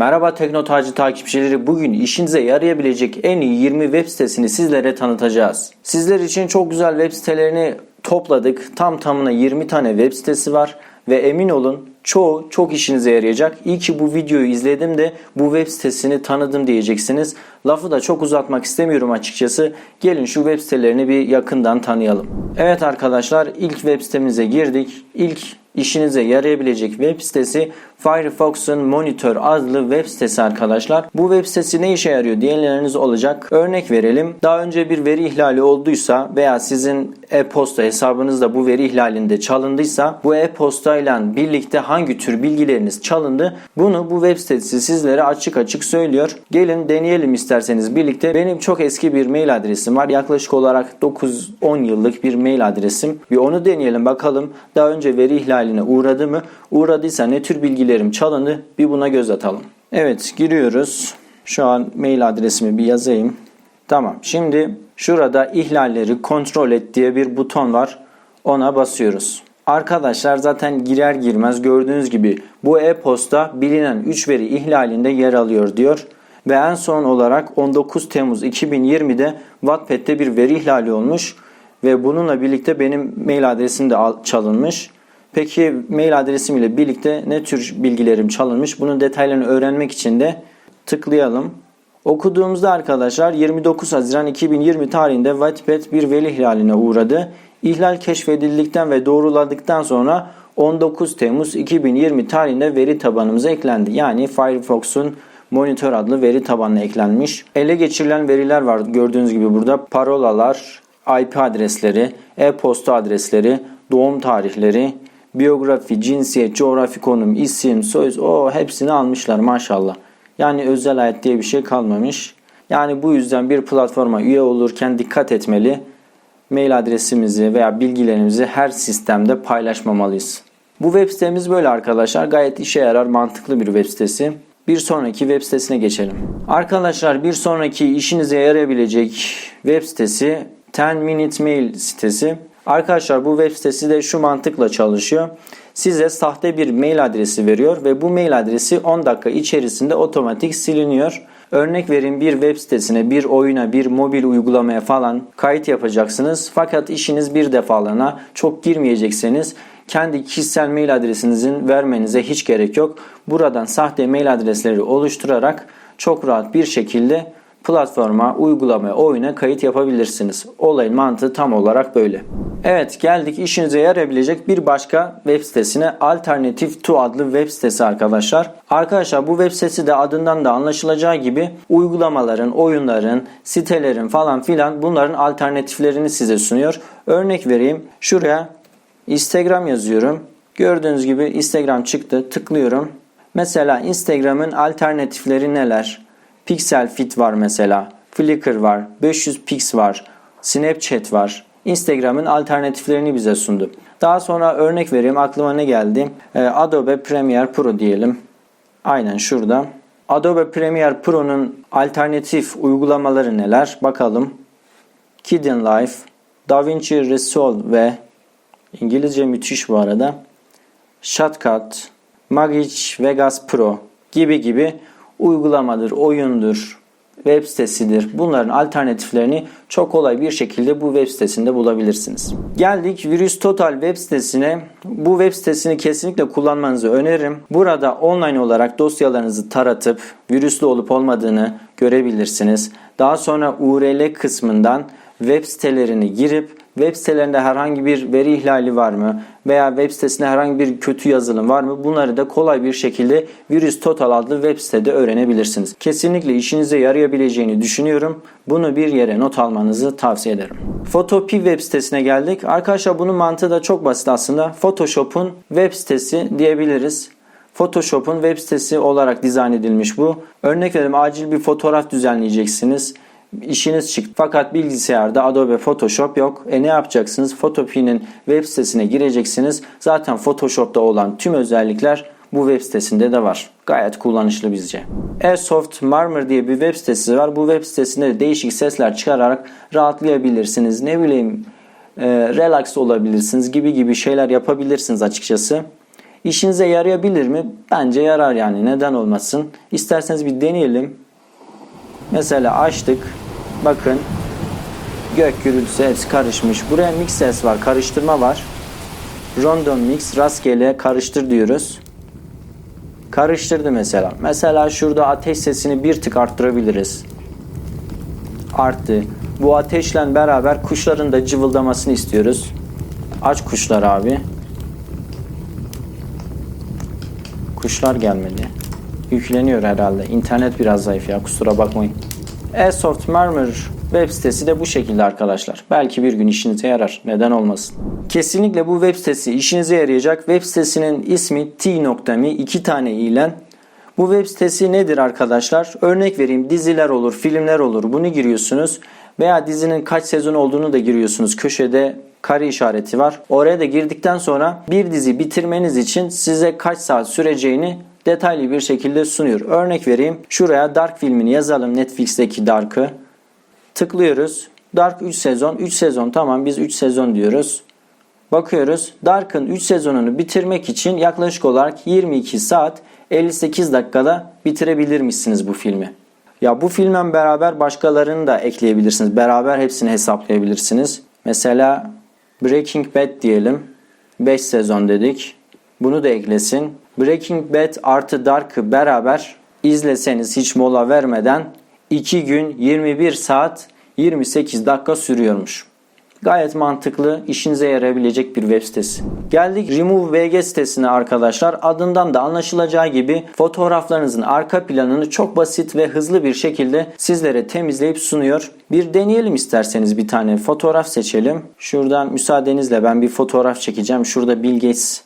Merhaba Teknotacı takipçileri. Bugün işinize yarayabilecek en iyi 20 web sitesini sizlere tanıtacağız. Sizler için çok güzel web sitelerini topladık. Tam tamına 20 tane web sitesi var ve emin olun çoğu çok işinize yarayacak. İyi ki bu videoyu izledim de bu web sitesini tanıdım diyeceksiniz. Lafı da çok uzatmak istemiyorum açıkçası. Gelin şu web sitelerini bir yakından tanıyalım. Evet arkadaşlar ilk web sitemize girdik. İlk işinize yarayabilecek web sitesi Firefox'un Monitor adlı web sitesi arkadaşlar. Bu web sitesi ne işe yarıyor diyenleriniz olacak. Örnek verelim. Daha önce bir veri ihlali olduysa veya sizin e-posta hesabınızda bu veri ihlalinde çalındıysa bu e-posta ile birlikte hangi tür bilgileriniz çalındı bunu bu web sitesi sizlere açık açık söylüyor. Gelin deneyelim isterseniz birlikte. Benim çok eski bir mail adresim var. Yaklaşık olarak 9-10 yıllık bir mail adresim. Bir onu deneyelim bakalım. Daha önce veri ihlaline uğradı mı? Uğradıysa ne tür bilgilerim çalındı? Bir buna göz atalım. Evet giriyoruz. Şu an mail adresimi bir yazayım. Tamam. Şimdi şurada ihlalleri kontrol et diye bir buton var. Ona basıyoruz. Arkadaşlar zaten girer girmez gördüğünüz gibi bu e-posta bilinen 3 veri ihlalinde yer alıyor diyor. Ve en son olarak 19 Temmuz 2020'de Wattpad'de bir veri ihlali olmuş ve bununla birlikte benim mail adresim de çalınmış. Peki mail adresim ile birlikte ne tür bilgilerim çalınmış? Bunun detaylarını öğrenmek için de tıklayalım. Okuduğumuzda arkadaşlar 29 Haziran 2020 tarihinde Wattpad bir veri ihlaline uğradı. İhlal keşfedildikten ve doğruladıktan sonra 19 Temmuz 2020 tarihinde veri tabanımıza eklendi. Yani Firefox'un Monitor adlı veri tabanına eklenmiş. Ele geçirilen veriler var gördüğünüz gibi burada. Parolalar, IP adresleri, e-posta adresleri, doğum tarihleri, biyografi, cinsiyet, coğrafi konum, isim, soy, o hepsini almışlar maşallah. Yani özel hayat diye bir şey kalmamış. Yani bu yüzden bir platforma üye olurken dikkat etmeli. Mail adresimizi veya bilgilerimizi her sistemde paylaşmamalıyız. Bu web sitemiz böyle arkadaşlar. Gayet işe yarar, mantıklı bir web sitesi. Bir sonraki web sitesine geçelim. Arkadaşlar bir sonraki işinize yarayabilecek web sitesi 10 Minute Mail sitesi. Arkadaşlar bu web sitesi de şu mantıkla çalışıyor. Size sahte bir mail adresi veriyor ve bu mail adresi 10 dakika içerisinde otomatik siliniyor. Örnek verin bir web sitesine, bir oyuna, bir mobil uygulamaya falan kayıt yapacaksınız. Fakat işiniz bir defalığına çok girmeyecekseniz kendi kişisel mail adresinizin vermenize hiç gerek yok. Buradan sahte mail adresleri oluşturarak çok rahat bir şekilde platforma, uygulamaya, oyuna kayıt yapabilirsiniz. Olayın mantığı tam olarak böyle. Evet geldik işinize yarayabilecek bir başka web sitesine Alternative to adlı web sitesi arkadaşlar. Arkadaşlar bu web sitesi de adından da anlaşılacağı gibi uygulamaların, oyunların, sitelerin falan filan bunların alternatiflerini size sunuyor. Örnek vereyim. Şuraya Instagram yazıyorum. Gördüğünüz gibi Instagram çıktı. Tıklıyorum. Mesela Instagram'ın alternatifleri neler? Pixel Fit var mesela. Flickr var. 500 Pix var. Snapchat var. Instagram'ın alternatiflerini bize sundu. Daha sonra örnek vereyim aklıma ne geldi? Ee, Adobe Premiere Pro diyelim. Aynen şurada. Adobe Premiere Pro'nun alternatif uygulamaları neler? Bakalım. Kidden Life, DaVinci Resolve ve İngilizce müthiş bu arada. Shotcut, Magic Vegas Pro gibi gibi uygulamadır, oyundur, web sitesidir. Bunların alternatiflerini çok kolay bir şekilde bu web sitesinde bulabilirsiniz. Geldik Virüs Total web sitesine. Bu web sitesini kesinlikle kullanmanızı öneririm. Burada online olarak dosyalarınızı taratıp virüslü olup olmadığını görebilirsiniz. Daha sonra URL kısmından web sitelerini girip web sitelerinde herhangi bir veri ihlali var mı veya web sitesinde herhangi bir kötü yazılım var mı bunları da kolay bir şekilde Virüs Total adlı web sitede öğrenebilirsiniz. Kesinlikle işinize yarayabileceğini düşünüyorum. Bunu bir yere not almanızı tavsiye ederim. Photopea web sitesine geldik. Arkadaşlar bunun mantığı da çok basit aslında. Photoshop'un web sitesi diyebiliriz. Photoshop'un web sitesi olarak dizayn edilmiş bu. Örnek verelim acil bir fotoğraf düzenleyeceksiniz işiniz çıktı. Fakat bilgisayarda Adobe Photoshop yok. E ne yapacaksınız? Photopea'nin web sitesine gireceksiniz. Zaten Photoshop'ta olan tüm özellikler bu web sitesinde de var. Gayet kullanışlı bizce. Airsoft Marmor diye bir web sitesi var. Bu web sitesinde de değişik sesler çıkararak rahatlayabilirsiniz. Ne bileyim e, relax olabilirsiniz gibi gibi şeyler yapabilirsiniz açıkçası. İşinize yarayabilir mi? Bence yarar yani. Neden olmasın? İsterseniz bir deneyelim. Mesela açtık. Bakın gök gürültüsü hepsi karışmış. Buraya mix ses var, karıştırma var. Random mix, rastgele karıştır diyoruz. Karıştırdı mesela. Mesela şurada ateş sesini bir tık arttırabiliriz. Arttı. Bu ateşle beraber kuşların da cıvıldamasını istiyoruz. Aç kuşlar abi. Kuşlar gelmedi. Yükleniyor herhalde. İnternet biraz zayıf ya kusura bakmayın. Airsoft Murmur web sitesi de bu şekilde arkadaşlar. Belki bir gün işinize yarar. Neden olmasın. Kesinlikle bu web sitesi işinize yarayacak. Web sitesinin ismi t.me iki tane ilen. Bu web sitesi nedir arkadaşlar? Örnek vereyim diziler olur, filmler olur. Bunu giriyorsunuz. Veya dizinin kaç sezon olduğunu da giriyorsunuz. Köşede kare işareti var. Oraya da girdikten sonra bir dizi bitirmeniz için size kaç saat süreceğini detaylı bir şekilde sunuyor. Örnek vereyim. Şuraya Dark filmini yazalım. Netflix'teki Dark'ı. Tıklıyoruz. Dark 3 sezon. 3 sezon tamam biz 3 sezon diyoruz. Bakıyoruz. Dark'ın 3 sezonunu bitirmek için yaklaşık olarak 22 saat 58 dakikada bitirebilirmişsiniz bu filmi. Ya bu filmle beraber başkalarını da ekleyebilirsiniz. Beraber hepsini hesaplayabilirsiniz. Mesela Breaking Bad diyelim. 5 sezon dedik. Bunu da eklesin. Breaking Bad artı Dark'ı beraber izleseniz hiç mola vermeden 2 gün 21 saat 28 dakika sürüyormuş. Gayet mantıklı, işinize yarayabilecek bir web sitesi. Geldik Remove VG sitesine arkadaşlar. Adından da anlaşılacağı gibi fotoğraflarınızın arka planını çok basit ve hızlı bir şekilde sizlere temizleyip sunuyor. Bir deneyelim isterseniz bir tane fotoğraf seçelim. Şuradan müsaadenizle ben bir fotoğraf çekeceğim. Şurada Bill Gates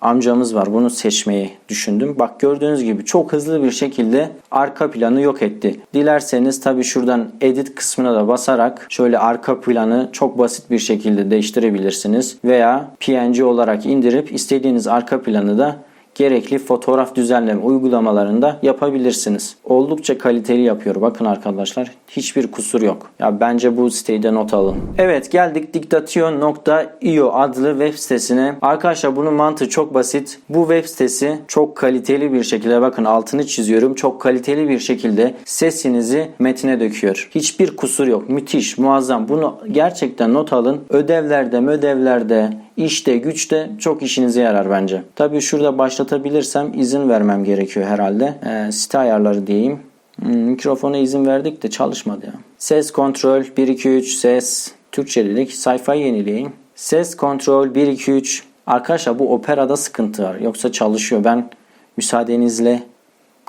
amcamız var. Bunu seçmeyi düşündüm. Bak gördüğünüz gibi çok hızlı bir şekilde arka planı yok etti. Dilerseniz tabi şuradan edit kısmına da basarak şöyle arka planı çok basit bir şekilde değiştirebilirsiniz. Veya PNG olarak indirip istediğiniz arka planı da gerekli fotoğraf düzenleme uygulamalarında yapabilirsiniz. Oldukça kaliteli yapıyor. Bakın arkadaşlar hiçbir kusur yok. Ya bence bu siteyi de not alın. Evet geldik diktatio.io adlı web sitesine. Arkadaşlar bunun mantığı çok basit. Bu web sitesi çok kaliteli bir şekilde bakın altını çiziyorum. Çok kaliteli bir şekilde sesinizi metine döküyor. Hiçbir kusur yok. Müthiş, muazzam. Bunu gerçekten not alın. Ödevlerde, ödevlerde, işte güçte çok işinize yarar bence. Tabii şurada başlatabilirsem izin vermem gerekiyor herhalde. Ee, site ayarları diyeyim. Hmm, mikrofona izin verdik de çalışmadı ya. Ses kontrol 1 2 3 ses Türkçe dedik. Sayfayı yenileyin. Ses kontrol 1 2 3 Arkadaşlar bu operada sıkıntı var. Yoksa çalışıyor. Ben müsaadenizle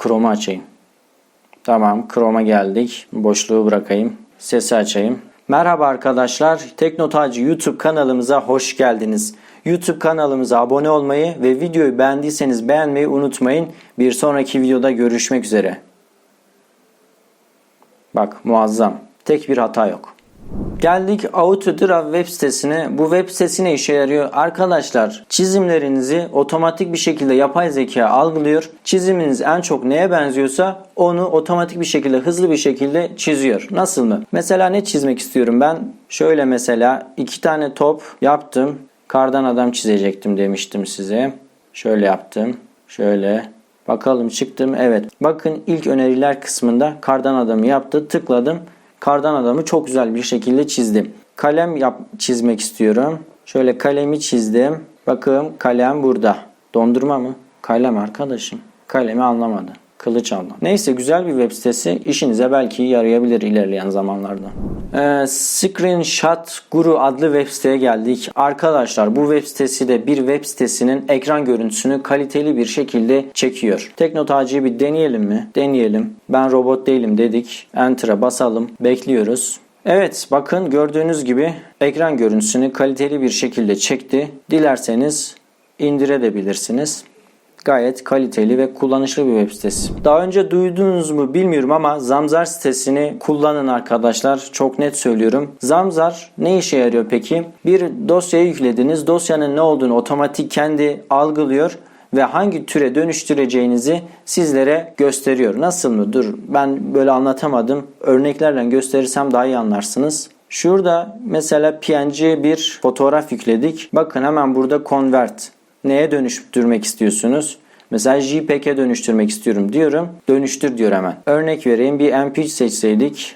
Chrome'u açayım. Tamam Chrome'a geldik. Boşluğu bırakayım. Sesi açayım. Merhaba arkadaşlar. Teknotacı YouTube kanalımıza hoş geldiniz. YouTube kanalımıza abone olmayı ve videoyu beğendiyseniz beğenmeyi unutmayın. Bir sonraki videoda görüşmek üzere. Bak muazzam. Tek bir hata yok. Geldik Autodrive web sitesine. Bu web sitesi ne işe yarıyor? Arkadaşlar çizimlerinizi otomatik bir şekilde yapay zeka algılıyor. Çiziminiz en çok neye benziyorsa onu otomatik bir şekilde hızlı bir şekilde çiziyor. Nasıl mı? Mesela ne çizmek istiyorum ben? Şöyle mesela iki tane top yaptım. Kardan adam çizecektim demiştim size. Şöyle yaptım. Şöyle Bakalım çıktım. Evet. Bakın ilk öneriler kısmında kardan adamı yaptı. Tıkladım. Kardan adamı çok güzel bir şekilde çizdim. Kalem yap çizmek istiyorum. Şöyle kalemi çizdim. Bakın kalem burada. Dondurma mı? Kalem arkadaşım. Kalemi anlamadı. Kılıç alma. Neyse güzel bir web sitesi. İşinize belki yarayabilir ilerleyen zamanlarda. Ee, Screenshot Guru adlı web siteye geldik. Arkadaşlar bu web sitesi de bir web sitesinin ekran görüntüsünü kaliteli bir şekilde çekiyor. Teknotacıyı bir deneyelim mi? Deneyelim. Ben robot değilim dedik. Enter'a basalım. Bekliyoruz. Evet bakın gördüğünüz gibi ekran görüntüsünü kaliteli bir şekilde çekti. Dilerseniz indirebilirsiniz. Gayet kaliteli ve kullanışlı bir web sitesi. Daha önce duydunuz mu bilmiyorum ama Zamzar sitesini kullanın arkadaşlar. Çok net söylüyorum. Zamzar ne işe yarıyor peki? Bir dosyayı yüklediniz. Dosyanın ne olduğunu otomatik kendi algılıyor ve hangi türe dönüştüreceğinizi sizlere gösteriyor. Nasıl mı? Dur ben böyle anlatamadım. Örneklerle gösterirsem daha iyi anlarsınız. Şurada mesela PNG bir fotoğraf yükledik. Bakın hemen burada convert neye dönüştürmek istiyorsunuz? Mesela JPEG'e dönüştürmek istiyorum diyorum. Dönüştür diyor hemen. Örnek vereyim bir MP3 seçseydik.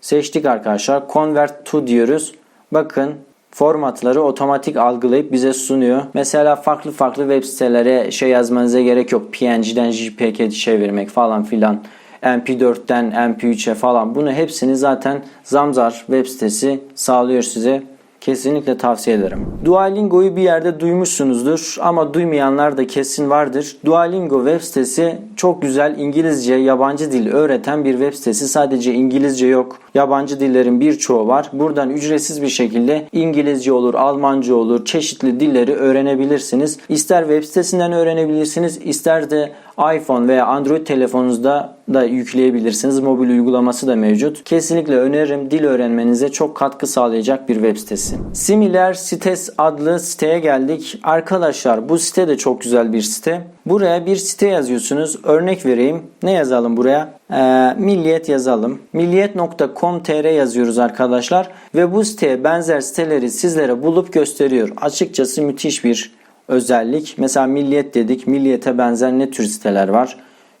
Seçtik arkadaşlar. Convert to diyoruz. Bakın formatları otomatik algılayıp bize sunuyor. Mesela farklı farklı web sitelere şey yazmanıza gerek yok. PNG'den JPEG'e çevirmek falan filan. MP4'ten MP3'e falan. Bunu hepsini zaten Zamzar web sitesi sağlıyor size. Kesinlikle tavsiye ederim. Duolingo'yu bir yerde duymuşsunuzdur ama duymayanlar da kesin vardır. Duolingo web sitesi çok güzel İngilizce, yabancı dil öğreten bir web sitesi. Sadece İngilizce yok. Yabancı dillerin birçoğu var. Buradan ücretsiz bir şekilde İngilizce olur, Almanca olur, çeşitli dilleri öğrenebilirsiniz. İster web sitesinden öğrenebilirsiniz, ister de iPhone veya Android telefonunuzda da yükleyebilirsiniz. Mobil uygulaması da mevcut. Kesinlikle öneririm. Dil öğrenmenize çok katkı sağlayacak bir web sitesi. Similar Sites adlı siteye geldik. Arkadaşlar bu site de çok güzel bir site. Buraya bir site yazıyorsunuz. Örnek vereyim. Ne yazalım buraya? Ee, milliyet yazalım. Milliyet.com.tr yazıyoruz arkadaşlar. Ve bu siteye benzer siteleri sizlere bulup gösteriyor. Açıkçası müthiş bir özellik. Mesela Milliyet dedik. Milliyete benzer ne tür siteler var?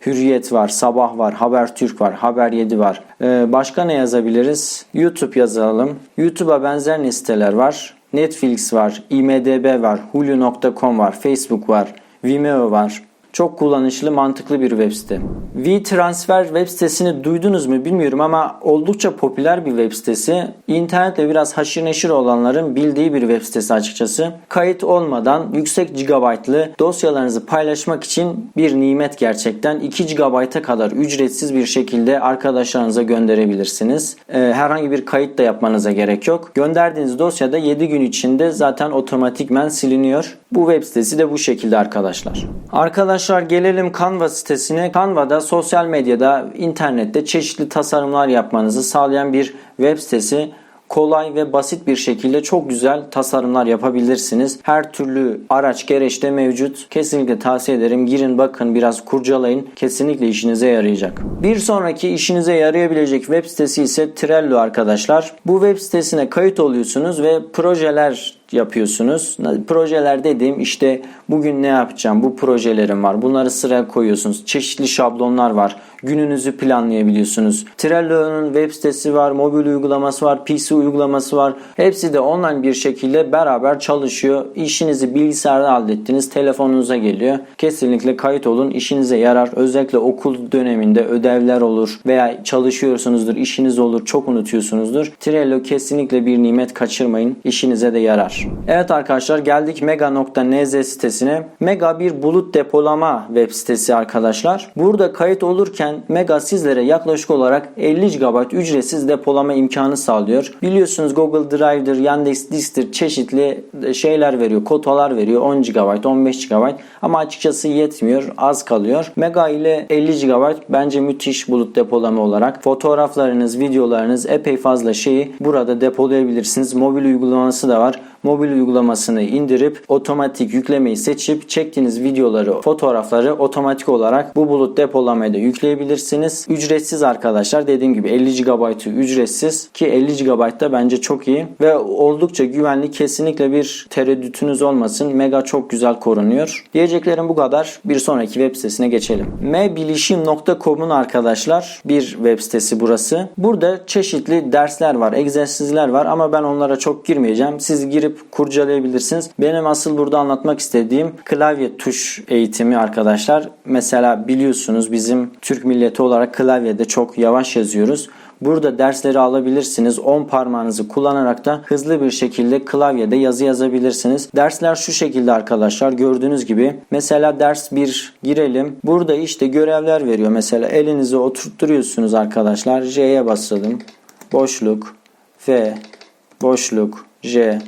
Hürriyet var, Sabah var, Habertürk var, Haber 7 var. Ee, başka ne yazabiliriz? YouTube yazalım. YouTube'a benzer ne siteler var? Netflix var, IMDB var, Hulu.com var, Facebook var, Vimeo var. Çok kullanışlı, mantıklı bir web site. WeTransfer web sitesini duydunuz mu bilmiyorum ama oldukça popüler bir web sitesi. İnternetle biraz haşır neşir olanların bildiği bir web sitesi açıkçası. Kayıt olmadan yüksek gigabaytlı dosyalarınızı paylaşmak için bir nimet gerçekten. 2 GB'a kadar ücretsiz bir şekilde arkadaşlarınıza gönderebilirsiniz. Ee, herhangi bir kayıt da yapmanıza gerek yok. Gönderdiğiniz dosyada 7 gün içinde zaten otomatikmen siliniyor. Bu web sitesi de bu şekilde arkadaşlar. Arkadaşlar gelelim Canva sitesine. Canva'da sosyal medyada, internette çeşitli tasarımlar yapmanızı sağlayan bir web sitesi kolay ve basit bir şekilde çok güzel tasarımlar yapabilirsiniz. Her türlü araç gereçte mevcut. Kesinlikle tavsiye ederim. Girin bakın biraz kurcalayın. Kesinlikle işinize yarayacak. Bir sonraki işinize yarayabilecek web sitesi ise Trello arkadaşlar. Bu web sitesine kayıt oluyorsunuz ve projeler yapıyorsunuz. Projeler dediğim işte bugün ne yapacağım? Bu projelerim var. Bunları sıraya koyuyorsunuz. Çeşitli şablonlar var. Gününüzü planlayabiliyorsunuz. Trello'nun web sitesi var, mobil uygulaması var, PC uygulaması var. Hepsi de online bir şekilde beraber çalışıyor. İşinizi bilgisayarda hallettiniz, telefonunuza geliyor. Kesinlikle kayıt olun. İşinize yarar. Özellikle okul döneminde ödevler olur veya çalışıyorsunuzdur, işiniz olur, çok unutuyorsunuzdur. Trello kesinlikle bir nimet kaçırmayın. İşinize de yarar. Evet arkadaşlar geldik mega.nz sitesine. Mega bir bulut depolama web sitesi arkadaşlar. Burada kayıt olurken Mega sizlere yaklaşık olarak 50 GB ücretsiz depolama imkanı sağlıyor. Biliyorsunuz Google Drive'dır, Yandex Disk'tir çeşitli şeyler veriyor, kotalar veriyor. 10 GB, 15 GB ama açıkçası yetmiyor, az kalıyor. Mega ile 50 GB bence müthiş bulut depolama olarak. Fotoğraflarınız, videolarınız epey fazla şeyi burada depolayabilirsiniz. Mobil uygulaması da var mobil uygulamasını indirip otomatik yüklemeyi seçip çektiğiniz videoları, fotoğrafları otomatik olarak bu bulut depolamaya da yükleyebilirsiniz. Ücretsiz arkadaşlar. Dediğim gibi 50 GB'ı ücretsiz ki 50 GB da bence çok iyi ve oldukça güvenli. Kesinlikle bir tereddütünüz olmasın. Mega çok güzel korunuyor. Diyeceklerim bu kadar. Bir sonraki web sitesine geçelim. mbilişim.com'un arkadaşlar bir web sitesi burası. Burada çeşitli dersler var, egzersizler var ama ben onlara çok girmeyeceğim. Siz girip kurcalayabilirsiniz. Benim asıl burada anlatmak istediğim klavye tuş eğitimi arkadaşlar. Mesela biliyorsunuz bizim Türk milleti olarak klavyede çok yavaş yazıyoruz. Burada dersleri alabilirsiniz. 10 parmağınızı kullanarak da hızlı bir şekilde klavyede yazı yazabilirsiniz. Dersler şu şekilde arkadaşlar gördüğünüz gibi. Mesela ders 1 girelim. Burada işte görevler veriyor. Mesela elinizi oturtturuyorsunuz arkadaşlar. J'ye basalım. Boşluk. F. Boşluk. J.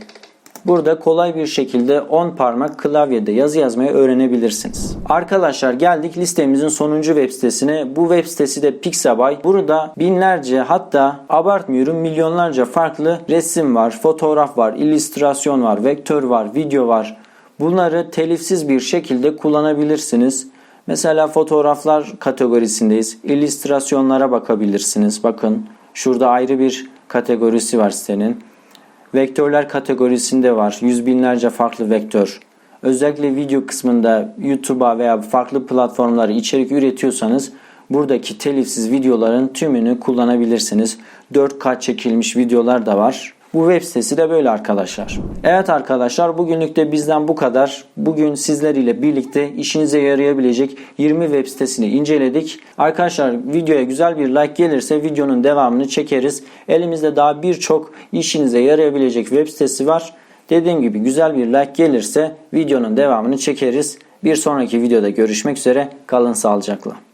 Burada kolay bir şekilde 10 parmak klavyede yazı yazmayı öğrenebilirsiniz. Arkadaşlar geldik listemizin sonuncu web sitesine. Bu web sitesi de Pixabay. Burada binlerce hatta abartmıyorum milyonlarca farklı resim var, fotoğraf var, illüstrasyon var, vektör var, video var. Bunları telifsiz bir şekilde kullanabilirsiniz. Mesela fotoğraflar kategorisindeyiz. İllüstrasyonlara bakabilirsiniz. Bakın şurada ayrı bir kategorisi var sitenin. Vektörler kategorisinde var. Yüz binlerce farklı vektör. Özellikle video kısmında YouTube'a veya farklı platformlara içerik üretiyorsanız buradaki telifsiz videoların tümünü kullanabilirsiniz. 4K çekilmiş videolar da var. Bu web sitesi de böyle arkadaşlar. Evet arkadaşlar bugünlük de bizden bu kadar. Bugün sizler ile birlikte işinize yarayabilecek 20 web sitesini inceledik. Arkadaşlar videoya güzel bir like gelirse videonun devamını çekeriz. Elimizde daha birçok işinize yarayabilecek web sitesi var. Dediğim gibi güzel bir like gelirse videonun devamını çekeriz. Bir sonraki videoda görüşmek üzere. Kalın sağlıcakla.